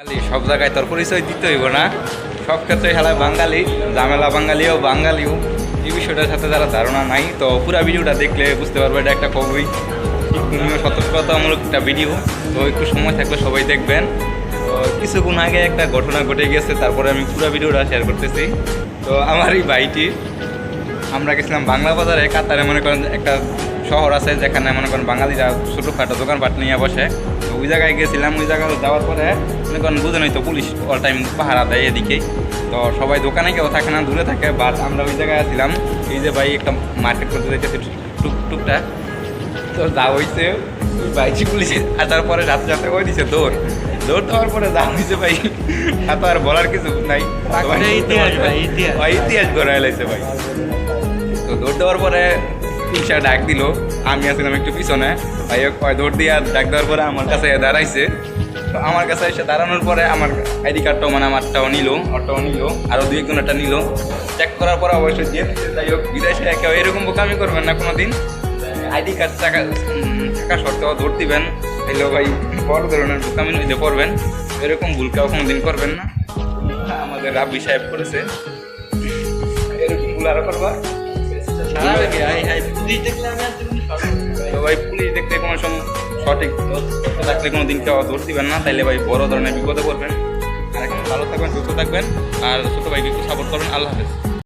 বাঙালি, সব জায়গায় তোর পরিচয় দিতে হইব না। সব ক্ষেত্রে খেলায় বাঙালি, ঝামেলা বাঙালিও বাঙালিও। এই বিষয়টার সাথে যারা ধারণা নাই, তো পুরো ভিডিওটা দেখলে বুঝতে পারবে এটা একটা শিক্ষণীয়, সতর্কতামূলক একটা ভিডিও। তো একটু সময় থাকলে সবাই দেখবেন। তো কিছুক্ষণ আগে একটা ঘটনা ঘটে গেছে, তারপরে আমি পুরো ভিডিওটা শেয়ার করতেছি। তো আমার এই ভাইটি, আমরা গেছিলাম বাংলা বাজারে, কাতারে মনে করেন একটা শহর আছে যেখানে মনে করেন বাঙালিরা ছোটোখাটো দোকানপাট নিয়ে বসে। ওই জায়গায় গেছিলাম ওই জায়গায় যাওয়ার পরে মনে করেন বুঝেন তো পুলিশ অল টাইম পাহারা দেয় এদিকে। তো সবাই দোকানে কেউ থাকে না দূরে থাকে বাট আমরা ওই জায়গায় ছিলাম। এই যে ভাই একটা মার্কেট করতে যাইতেছে টুক টুকটা। তো যা হয়েছে ওই বাইচি পুলিশ আসার পরে সাথে সাথে ওই দিছে দৌড়। দৌড় দেওয়ার পরে যা হয়েছে ভাই এত আর বলার কিছু নাই। ইতিহাস ভাই, ইতিহাস। ভাই ইতিহাস। গড়াই লাইছে ভাই। তো দৌড় দেওয়ার পরে পুলিশে ডাক দিল। আমি আসলাম একটু পিছনে। ভাই দৌড় দিয়ে ডাক দেওয়ার পরে আমার কাছে দাঁড়াইছে। তো আমার কাছে এসে দাঁড়ানোর পরে আমার আইডি কার্ডটাও মানে আমারটাও নিল ওরটাও নিল আরও দুই একটা নিল। চেক করার পরে অবশ্যই দিয়ে যাই হোক, বিদেশে কেউ এরকম বোকামি করবেন না কোনো দিন আইডি কার্ড টাকা থাকা সত্ত্বেও দৌড় দিবেন। তাহলে ভাই, বড় ধরনের বোকামি নিতে পারবেন এরকম ভুল কেউ কোনো দিন করবেন না। আমাদের রাব্বি সাহেব করেছে। এরকম ভুল আরও করবা। ভাই পুলিশ দেখতে কোনো সময় সঠিক তথ্য থাকলে কোনো দিন কেউ দোষ দিবেন না। তাইলে ভাই বড় ধরনের বিপদে পড়বেন। আর এখন ভালো থাকবেন সুস্থ থাকবেন। আর ছোটো ভাইকে একটু সাপোর্ট করবেন। আল্লাহ হাফেজ।